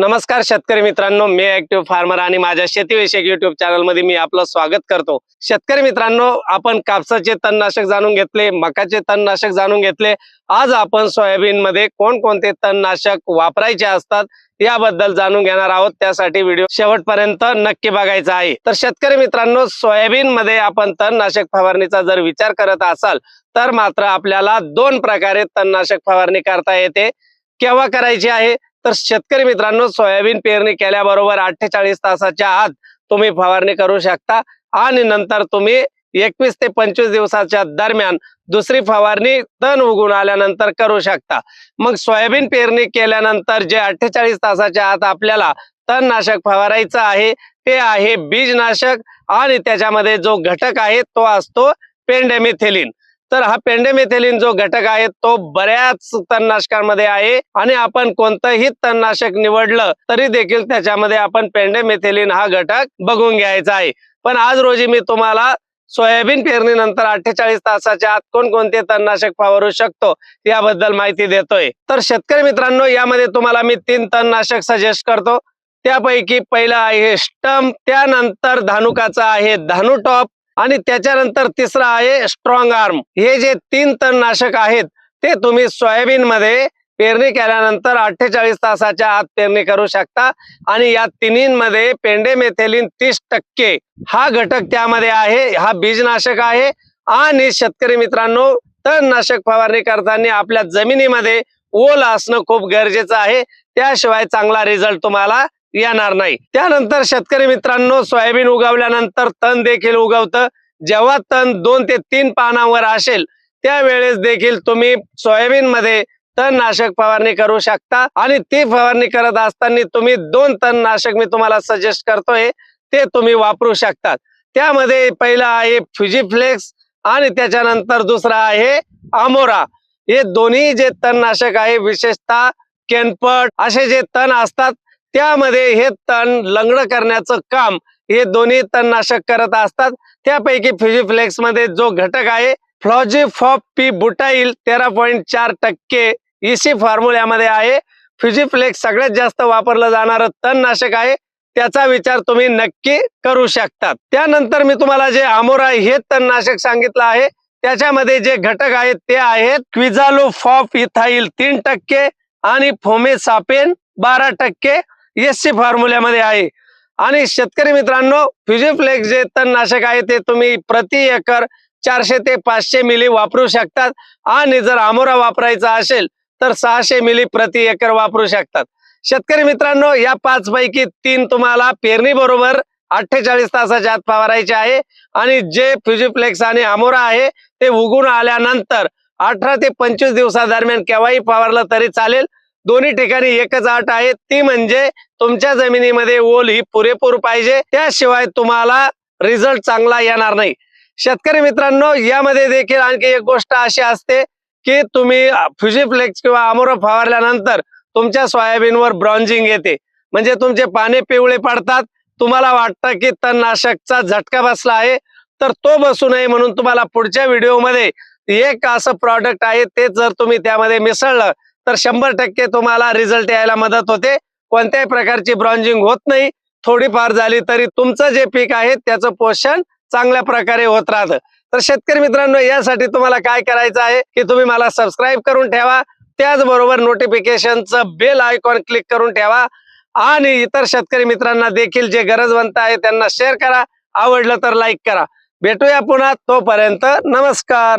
नमस्कार शेतकरी मित्रांनो मी ऍक्टिव्ह फार्मर आणि माझ्या शेतीविषयक युट्यूब चॅनलमध्ये मी आपलं स्वागत करतो. शेतकरी मित्रांनो आपण कापसाचे तणनाशक जाणून घेतले मकाचे तणनाशक जाणून घेतले. आज आपण सोयाबीन मध्ये कोणकोणते तणनाशक वापरायचे असतात याबद्दल जाणून घेणार आहोत. त्यासाठी व्हिडिओ शेवटपर्यंत नक्की बघायचा आहे. तर शेतकरी मित्रांनो सोयाबीन मध्ये आपण तणनाशक फवारणीचा जर विचार करत असाल तर मात्र आपल्याला दोन प्रकारे तणनाशक फवारणी करता येते. केव्हा करायची आहे? तर शेतकरी मित्रांनो सोयाबीन पेरणी केल्याबरोबर अठ्ठेचाळीस तासाच्या आत तुम्ही फवारणी करू शकता आणि नंतर तुम्ही एकवीस ते पंचवीस दिवसाच्या दरम्यान दुसरी फवारणी तण उगून आल्यानंतर करू शकता. मग सोयाबीन पेरणी केल्यानंतर जे अठ्ठेचाळीस तासाच्या आत आपल्याला तणनाशक फवारायचं आहे ते आहे बीजनाशक आणि त्याच्यामध्ये जो घटक आहे तो असतो पेंडेमिथेलिन. तर हा पेंडेमेथेलिन जो घटक आहे तो बऱ्याच तणनाशकांमध्ये आहे आणि आपण कोणतंही तणनाशक निवडलं तरी देखील त्याच्यामध्ये आपण पेंडेमेथेलिन हा घटक बघून घ्यायचा आहे. पण आज रोजी मी तुम्हाला सोयाबीन पेरणीनंतर अठ्ठेचाळीस तासाच्या आत कोणकोणते तणनाशक फवारू शकतो याबद्दल माहिती देतोय. तर शेतकरी मित्रांनो यामध्ये तुम्हाला मी तीन तणनाशक सजेस्ट करतो. त्यापैकी पहिलं आहे स्टम त्यानंतर धानुकाचा आहे धानू टॉप आणि त्याच्यानंतर तिसरा आहे स्ट्रॉंग आर्म हे जे तीन तणनाशक आहेत ते तुम्ही सोयाबीन मध्ये पेरणी केल्यानंतर अठ्ठेचाळीस तासाच्या आत पेरणी करू शकता. आणि या तिन्हींमध्ये पेंडेमेथेलिन तीस टक्के. हा घटक त्यामध्ये आहे हा बीजनाशक आहे. आणि शेतकरी मित्रांनो तणनाशक फवारणी करताना आपल्या जमिनीमध्ये ओल असणं खूप गरजेचं आहे. त्याशिवाय चांगला रिझल्ट तुम्हाला येणार नाही. त्यानंतर शेतकरी मित्रांनो सोयाबीन उगवल्यानंतर तण देखील उगवतं. जेव्हा तण दोन ते तीन पानांवर असेल त्यावेळेस देखील तुम्ही सोयाबीन मध्ये तणनाशक फवारणी करू शकता. आणि ती फवारणी करत असताना तुम्ही दोन तणनाशक मी तुम्हाला सजेस्ट करतोय ते तुम्ही वापरू शकतात. त्यामध्ये पहिला आहे फ्युजीफ्लेक्स आणि त्याच्यानंतर दुसरा आहे अमोरा हे दोन्ही जे तणनाशक आहे विशेषतः केनपट असे जे तण असतात त्यामध्ये हे तण लंगड करण्याचं काम हे दोन्ही तणनाशक करत असतात. त्यापैकी फ्युजिफ्लेक्समध्ये जो घटक आहे फ्लॉजिफॉप पी बुटाईल तेरा पॉईंट चार टक्के इसी फॉर्म्युल्यामध्ये आहे. फ्युजिफ्लेक्स सगळ्यात जास्त वापरलं जाणारं तणनाशक आहे. त्याचा विचार तुम्ही नक्की करू शकता त्यानंतर मी तुम्हाला जे आमोरा हे तणनाशक सांगितलं आहे त्याच्यामध्ये जे घटक आहेत ते आहेत क्विझालो फॉप इथाईल तीन टक्के आणि फोमेसापेन बारा टक्के. एस सी फॉर्म्युल्यामध्ये आहे. आणि शेतकरी मित्रांनो फ्युजिफ्लेक्स जे तणनाशक आहे ते तुम्ही प्रति एकर चारशे ते पाचशे मिली वापरू शकतात. आणि जर आमोरा वापरायचा असेल तर सहाशे मिली प्रति एकर वापरू शकतात. शेतकरी मित्रांनो या पाच पैकी तीन तुम्हाला पेरणी बरोबर अठ्ठेचाळीस तासाच्या आत फवारायचे आहे. आणि जे फ्युजिफ्लेक्स आणि आमोरा आहे ते उगून आल्यानंतर अठरा ते पंचवीस दिवसादरम्यान केव्हाही फवारलं तरी चालेल. दोन्ही ठिकाणी एकच अट आहे. ती म्हणजे तुमच्या जमिनीमध्ये ओल ही पुरेपूर पाहिजे. त्याशिवाय तुम्हाला रिझल्ट चांगला येणार नाही. शेतकरी मित्रांनो यामध्ये देखील आणखी एक गोष्ट अशी असते की तुम्ही फ्युजिफ्लेक्स किंवा अमोर फवारल्यानंतर तुमच्या सोयाबीनवर ब्रॉन्झिंग येते. म्हणजे तुमचे पाने पिवळे पडतात. तुम्हाला वाटतं की तणनाशकचा झटका बसला आहे. तर तो बसू नये म्हणून तुम्हाला पुढच्या व्हिडिओमध्ये एक असं प्रॉडक्ट आहे ते जर तुम्ही त्यामध्ये मिसळलं तर शंभर टक्के तुम्हाला रिझल्ट यायला मदत होते. कोणत्याही प्रकारची ब्रॉन्झिंग होत नाही. थोडीफार झाली तरी तुमचं जे पीक आहे त्याचं पोषण चांगल्या प्रकारे होत राहतं. तर शेतकरी मित्रांनो यासाठी तुम्हाला काय करायचं आहे की तुम्ही मला सबस्क्राईब करून ठेवा. त्याचबरोबर नोटिफिकेशनचं बेल आयकॉन क्लिक करून ठेवा. आणि इतर शेतकरी मित्रांना देखील जे गरजवंत आहे त्यांना शेअर करा. आवडलं तर लाईक करा. भेटूया पुन्हा. तोपर्यंत नमस्कार.